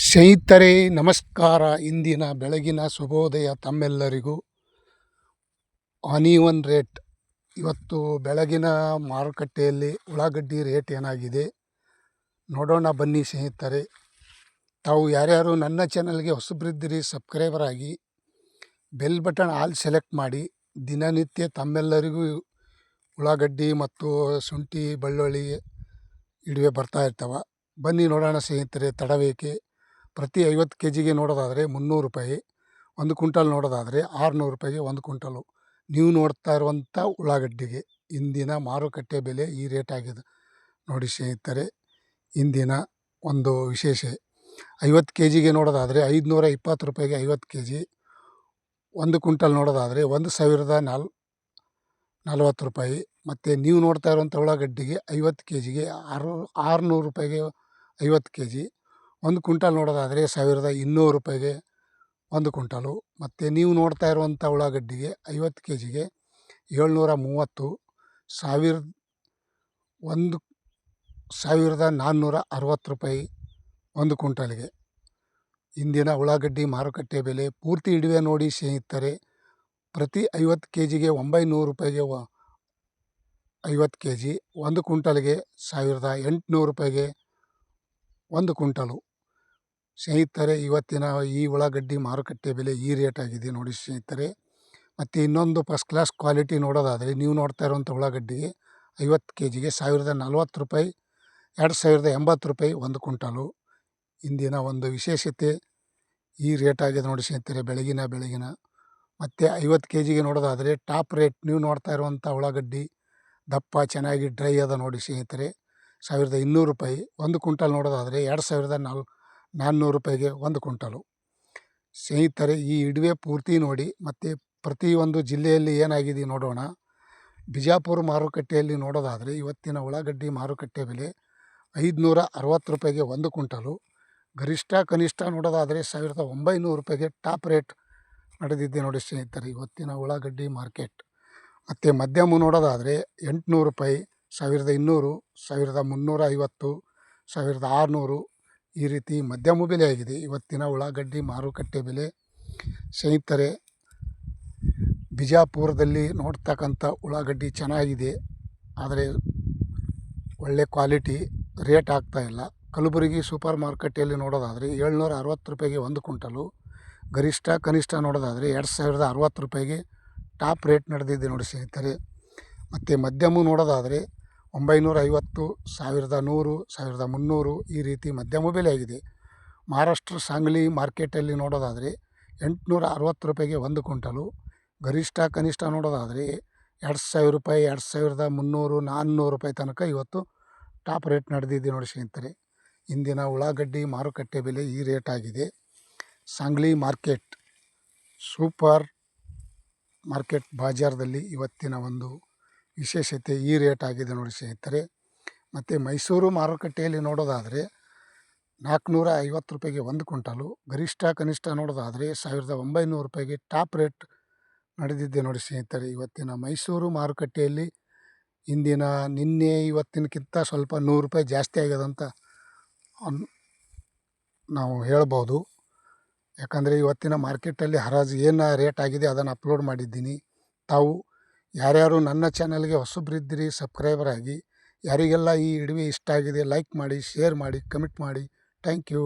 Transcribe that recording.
ಸ್ನೇಹಿತರೆ, ನಮಸ್ಕಾರ. ಇಂದಿನ ಬೆಳಗಿನ ಶುಭೋದಯ ತಮ್ಮೆಲ್ಲರಿಗೂ. Onion rate. ಇವತ್ತು ಬೆಳಗಿನ ಮಾರುಕಟ್ಟೆಯಲ್ಲಿ ಉಳ್ಳಾಗಡ್ಡಿ ರೇಟ್ ಏನಾಗಿದೆ? ನೋಡೋಣ ಬನ್ನಿ ಸ್ನೇಹಿತರೆ. ತಾವು ಯಾರ್ಯಾರು ನನ್ನ ಚಾನಲ್ಗೆ ಹೊಸಬ್ರಿದ್ದಿರಿ, ಸಬ್ಸ್ಕ್ರೈಬರ್ ಆಗಿ, ಬೆಲ್ ಬಟನ್ ಆಲ್ ಸೆಲೆಕ್ಟ್ ಮಾಡಿ. ದಿನನಿತ್ಯ ತಮ್ಮೆಲ್ಲರಿಗೂ ಉಳ್ಳಾಗಡ್ಡಿ ಮತ್ತು ಶುಂಠಿ, ಬೆಳ್ಳುಳ್ಳಿ ಇಡುವೆ ಬರ್ತಾ ಇರ್ತಾವೆ. ಬನ್ನಿ ನೋಡೋಣ ಸ್ನೇಹಿತರೆ ತಡಬೇಕೆ ಪ್ರತಿ ಐವತ್ತು ಕೆ ಜಿಗೆ ನೋಡೋದಾದರೆ ಮುನ್ನೂರು ರೂಪಾಯಿ, ಒಂದು ಕುಂಟಲ್ ನೋಡೋದಾದರೆ ಆರುನೂರು ರೂಪಾಯಿಗೆ ಒಂದು ಕುಂಟಲು ನೀವು ನೋಡ್ತಾ ಇರುವಂಥ ಉಳ್ಳಾಗಡ್ಡಿಗೆ ಇಂದಿನ ಮಾರುಕಟ್ಟೆ ಬೆಲೆ ಈ ರೇಟ್ ಆಗಿದೆ. ನೋಡಿ ಸ್ನೇಹಿತರೆ, ಇಂದಿನ ಒಂದು ವಿಶೇಷ. ಐವತ್ತು ಕೆ ಜಿಗೆ ನೋಡೋದಾದರೆ ಐದುನೂರ ಇಪ್ಪತ್ತು ರೂಪಾಯಿಗೆ ಐವತ್ತು ಕೆ ಜಿ ಒಂದು ಕುಂಟಲ್ ನೋಡೋದಾದರೆ ಒಂದು ಸಾವಿರದ ನಾಲ್, ನಲ್ವತ್ತು ರೂಪಾಯಿ. ಮತ್ತು ನೀವು ನೋಡ್ತಾ ಇರುವಂಥ ಉಳ್ಳಾಗಡ್ಡಿಗೆ ಐವತ್ತು ಕೆ ಜಿಗೆ ಆರು, ಆರುನೂರು ರೂಪಾಯಿಗೆ ಐವತ್ತು ಕೆ ಜಿ ಒಂದು ಕುಂಟಲ್ ನೋಡೋದಾದರೆ ಸಾವಿರದ ಇನ್ನೂರು ರೂಪಾಯಿಗೆ ಒಂದು ಕುಂಟಲು ಮತ್ತು ನೀವು ನೋಡ್ತಾ ಇರುವಂಥ ಉಳ್ಳಾಗಡ್ಡಿಗೆ ಐವತ್ತು ಕೆ ಜಿಗೆ ಏಳ್ನೂರ ಮೂವತ್ತು ಸಾವಿರ ಒಂದು, ಸಾವಿರದ ನಾನ್ನೂರ ಅರವತ್ತು ರೂಪಾಯಿ ಒಂದು ಕುಂಟಲಿಗೆ ಇಂದಿನ ಉಳ್ಳಾಗಡ್ಡಿ ಮಾರುಕಟ್ಟೆ ಬೆಲೆ ಪೂರ್ತಿ ಇಡುವೆ ನೋಡಿ ಸ್ನೇಹಿತರೆ, ಪ್ರತಿ ಐವತ್ತು ಕೆ ಜಿಗೆ ಒಂಬೈನೂರು ರೂಪಾಯಿಗೆ ವ, ಐವತ್ತು ಕೆ ಜಿ ಒಂದು ಕ್ವಿಂಟಲ್ಗೆ ಸಾವಿರದ ಎಂಟುನೂರು ರೂಪಾಯಿಗೆ ಒಂದು ಕುಂಟಲು ಸ್ನೇಹಿತರೆ, ಇವತ್ತಿನ ಈ ಉಳ್ಳಾಗಡ್ಡಿ ಮಾರುಕಟ್ಟೆ ಬೆಲೆ ಈ ರೇಟ್ ಆಗಿದೆ ನೋಡಿ ಸ್ನೇಹಿತರೆ. ಮತ್ತು ಇನ್ನೊಂದು ಫಸ್ಟ್ ಕ್ಲಾಸ್ ಕ್ವಾಲಿಟಿ ನೋಡೋದಾದರೆ, ನೀವು ನೋಡ್ತಾ ಇರುವಂಥ ಉಳ್ಳಾಗಡ್ಡಿಗೆ ಐವತ್ತು ಕೆ ಜಿಗೆ ಸಾವಿರದ ನಲ್ವತ್ತು ರೂಪಾಯಿ, ಎರಡು ಸಾವಿರದ ಎಂಬತ್ತು ರೂಪಾಯಿ ಒಂದು ಕುಂಟಲು ಇಂದಿನ ಒಂದು ವಿಶೇಷತೆ ಈ ರೇಟ್ ಆಗಿದೆ ನೋಡಿ ಸ್ನೇಹಿತರೆ, ಬೆಳಗಿನ ಬೆಳಗಿನ. ಮತ್ತು ಐವತ್ತು ಕೆ ಜಿಗೆ ನೋಡೋದಾದರೆ ಟಾಪ್ ರೇಟ್ ನೀವು ನೋಡ್ತಾ ಇರುವಂಥ ಉಳ್ಳಾಗಡ್ಡಿ ದಪ್ಪ, ಚೆನ್ನಾಗಿ ಡ್ರೈ ಅದ ನೋಡಿ ಸ್ನೇಹಿತರೆ. ಸಾವಿರದ ಇನ್ನೂರು ರೂಪಾಯಿ, ಒಂದು ಕುಂಟಲ್ ನೋಡೋದಾದರೆ, ಎರಡು ಸಾವಿರದ ನಾಲ್ ನಾನ್ನೂರು ರೂಪಾಯಿಗೆ ಒಂದು ಕುಂಟಲು ಸ್ನೇಹಿತರೆ, ಈ ಇಡುವೆ ಪೂರ್ತಿ ನೋಡಿ, ಮತ್ತು ಪ್ರತಿಯೊಂದು ಜಿಲ್ಲೆಯಲ್ಲಿ ಏನಾಗಿದೆ ನೋಡೋಣ. ಬಿಜಾಪುರ ಮಾರುಕಟ್ಟೆಯಲ್ಲಿ ನೋಡೋದಾದರೆ, ಇವತ್ತಿನ ಉಳ್ಳಾಗಡ್ಡಿ ಮಾರುಕಟ್ಟೆ ಬೆಲೆ ಐದುನೂರ ಅರವತ್ತು ರೂಪಾಯಿಗೆ ಒಂದು ಕುಂಟಲು ಗರಿಷ್ಠ ಕನಿಷ್ಠ ನೋಡೋದಾದರೆ, ಸಾವಿರದ ಒಂಬೈನೂರು ರೂಪಾಯಿಗೆ ಟಾಪ್ ರೇಟ್ ನಡೆದಿದ್ದೆ ನೋಡಿ ಸ್ನೇಹಿತರೆ, ಇವತ್ತಿನ ಉಳ್ಳಾಗಡ್ಡಿ ಮಾರ್ಕೆಟ್. ಮತ್ತು ಮಧ್ಯಮ ನೋಡೋದಾದರೆ, ಎಂಟುನೂರು ರೂಪಾಯಿ, ಸಾವಿರದ ಇನ್ನೂರು, ಸಾವಿರದ ಮುನ್ನೂರ ಐವತ್ತು, ಸಾವಿರದ ಆರುನೂರು ಈ ರೀತಿ ಮಧ್ಯಮ ಬೆಲೆ ಆಗಿದೆ. ಇವತ್ತಿನ ಉಳ್ಳಾಗಡ್ಡಿ ಮಾರುಕಟ್ಟೆ ಬೆಲೆ. ಸ್ನೇಹಿತರೆ, ಬಿಜಾಪುರದಲ್ಲಿ ನೋಡ್ತಕ್ಕಂಥ ಉಳ್ಳಾಗಡ್ಡಿ ಚೆನ್ನಾಗಿದೆ. ಆದರೆ ಒಳ್ಳೆ ಕ್ವಾಲಿಟಿ ರೇಟ್ ಆಗ್ತಾಯಿಲ್ಲ ಕಲಬುರಗಿ ಸೂಪರ್ ಮಾರ್ಕೆಟಲ್ಲಿ ನೋಡೋದಾದರೆ ಏಳ್ನೂರ ಅರವತ್ತು ರೂಪಾಯಿಗೆ ಒಂದು ಕುಂಟಲು ಗರಿಷ್ಠ, ಕನಿಷ್ಠ ನೋಡೋದಾದರೆ ಎರಡು ಸಾವಿರದ ಅರವತ್ತು ರೂಪಾಯಿಗೆ ಟಾಪ್ ರೇಟ್ ನಡೆದಿದೆ ನೋಡಿ ಸ್ನೇಹಿತರೆ. ಮತ್ತು ಮಧ್ಯಮ ನೋಡೋದಾದರೆ ಒಂಬೈನೂರ ಐವತ್ತು ಸಾವಿರದ ನೂರು, ಸಾವಿರದ ಮುನ್ನೂರು ಈ ರೀತಿ ಮಧ್ಯಮ ಬೆಲೆ ಆಗಿದೆ. ಮಹಾರಾಷ್ಟ್ರ ಸಾಂಗ್ಲಿ ಮಾರ್ಕೆಟಲ್ಲಿ ನೋಡೋದಾದರೆ ಎಂಟುನೂರ ಅರವತ್ತು ರೂಪಾಯಿಗೆ ಒಂದು ಕ್ವಿಂಟಲು, ಗರಿಷ್ಠ ಕನಿಷ್ಠ ನೋಡೋದಾದರೆ ಎರಡು ಸಾವಿರ ರೂಪಾಯಿ, ಎರಡು ಸಾವಿರದ ಮುನ್ನೂರು, ನಾನ್ನೂರು ರೂಪಾಯಿ ತನಕ ಇವತ್ತು ಟಾಪ್ ರೇಟ್ ನಡೆದಿದೆ ನೋಡಿ ಸ್ನೇಹಿತರೆ. ಇಂದಿನ ಉಳ್ಳಾಗಡ್ಡಿ ಮಾರುಕಟ್ಟೆ ಬೆಲೆ ಈ ರೇಟ್ ಆಗಿದೆ. ಸಾಂಗ್ಲಿ ಮಾರ್ಕೆಟ್, ಸೂಪರ್ ಮಾರ್ಕೆಟ್ ಬಾಜಾರ್ದಲ್ಲಿ ಇವತ್ತಿನ ಒಂದು ವಿಶೇಷತೆ ಈ ರೇಟ್ ಆಗಿದೆ ನೋಡಿ ಸ್ನೇಹಿತರೆ. ಮತ್ತು ಮೈಸೂರು ಮಾರುಕಟ್ಟೆಯಲ್ಲಿ ನೋಡೋದಾದರೆ ನಾಲ್ಕುನೂರ ಐವತ್ತು ರೂಪಾಯಿಗೆ ಒಂದು ಕ್ವಿಂಟಲು, ಗರಿಷ್ಠ ಕನಿಷ್ಠ ನೋಡೋದಾದರೆ ಸಾವಿರದ ಒಂಬೈನೂರು ರೂಪಾಯಿಗೆ ಟಾಪ್ ರೇಟ್ ನಡೆದಿದ್ದೆ ನೋಡಿ ಸ್ನೇಹಿತರೆ. ಇವತ್ತಿನ ಮೈಸೂರು ಮಾರುಕಟ್ಟೆಯಲ್ಲಿ ಇಂದಿನ, ನಿನ್ನೆ, ಇವತ್ತಿನಕ್ಕಿಂತ ಸ್ವಲ್ಪ ನೂರು ರೂಪಾಯಿ ಜಾಸ್ತಿ ಆಗ್ಯದಂತ ಅನ್, ನಾವು ಹೇಳ್ಬೋದು. ಯಾಕಂದರೆ ಇವತ್ತಿನ ಮಾರ್ಕೆಟಲ್ಲಿ ಹರಾಜು ಏನು ರೇಟ್ ಆಗಿದೆ ಅದನ್ನು ಅಪ್ಲೋಡ್ ಮಾಡಿದ್ದೀನಿ. ತಾವು ಯಾರ್ಯಾರು ನನ್ನ ಚಾನಲ್ಗೆ ಹೊಸಬ್ರಿದ್ದೀರಿ, ಸಬ್ಸ್ಕ್ರೈಬರ್ ಆಗಿ, ಯಾರಿಗೆಲ್ಲ ಈ ವಿಡಿಯೋ ಇಷ್ಟ ಆಗಿದೆ, ಲೈಕ್ ಮಾಡಿ, ಶೇರ್ ಮಾಡಿ, ಕಮೆಂಟ್ ಮಾಡಿ, ಥ್ಯಾಂಕ್ ಯು.